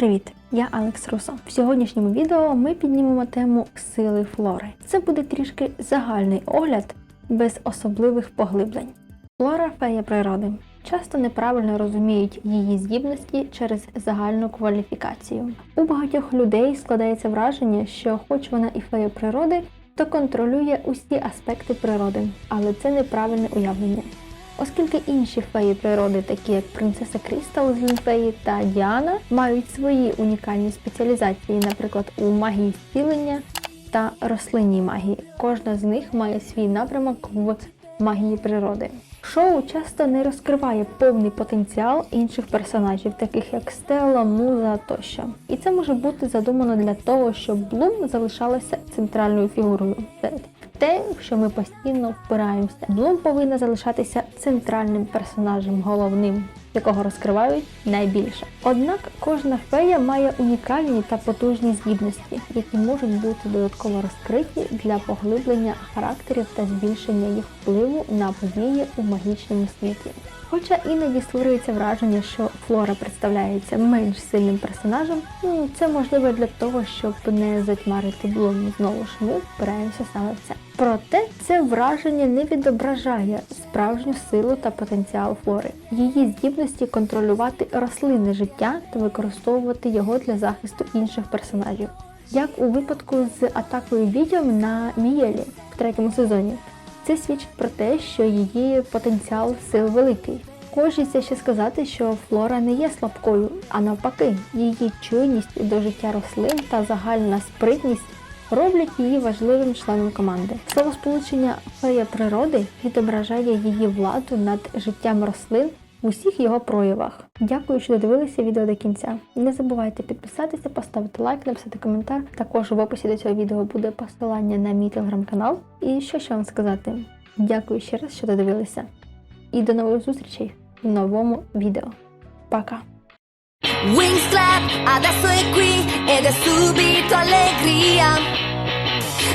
Привіт! Я Алекс Русо. В сьогоднішньому відео ми піднімемо тему сили флори. Це буде трішки загальний огляд без особливих поглиблень. Флора фея природи. Часто неправильно розуміють її здібності через загальну кваліфікацію. У багатьох людей складається враження, що хоч вона і фея природи, то контролює усі аспекти природи, але це неправильне уявлення. Оскільки інші феї природи, такі як принцеса Крістал з Лінфеї та Діана, мають свої унікальні спеціалізації, наприклад, у магії зцілення та рослинній магії. Кожна з них має свій напрямок в магії природи. Шоу часто не розкриває повний потенціал інших персонажів, таких як Стелла, Муза тощо. І це може бути задумано для того, щоб Блум залишалася центральною фігурою. Те, що ми постійно впираємося. Блум повинна залишатися центральним персонажем, головним, якого розкривають найбільше. Однак кожна фея має унікальні та потужні здібності, які можуть бути додатково розкриті для поглиблення характерів та збільшення їх впливу на події у магічному світі. Хоча іноді створюється враження, що Флора представляється менш сильним персонажем, ну, це можливо для того, щоб не затьмарити Блум. Знову ж ми впираємося саме в це. Проте це враження не відображає справжню силу та потенціал флори, її здібності контролювати рослинне життя та використовувати його для захисту інших персонажів. Як у випадку з атакою відьом на Мієлі в третьому сезоні. Це свідчить про те, що її потенціал сил великий. Хочеться ще сказати, що флора не є слабкою, а навпаки, її чуйність до життя рослин та загальна спритність роблять її важливим членом команди. Словосполучення фея природи відображає її владу над життям рослин в усіх його проявах. Дякую, що додивилися відео до кінця. Не забувайте підписатися, поставити лайк, написати коментар. Також в описі до цього відео буде посилання на мій телеграм-канал. І що ще вам сказати? Дякую ще раз, що додивилися. І до нових зустрічей в новому відео. Пока! Wings clap, adesso è qui ed è subito allegria.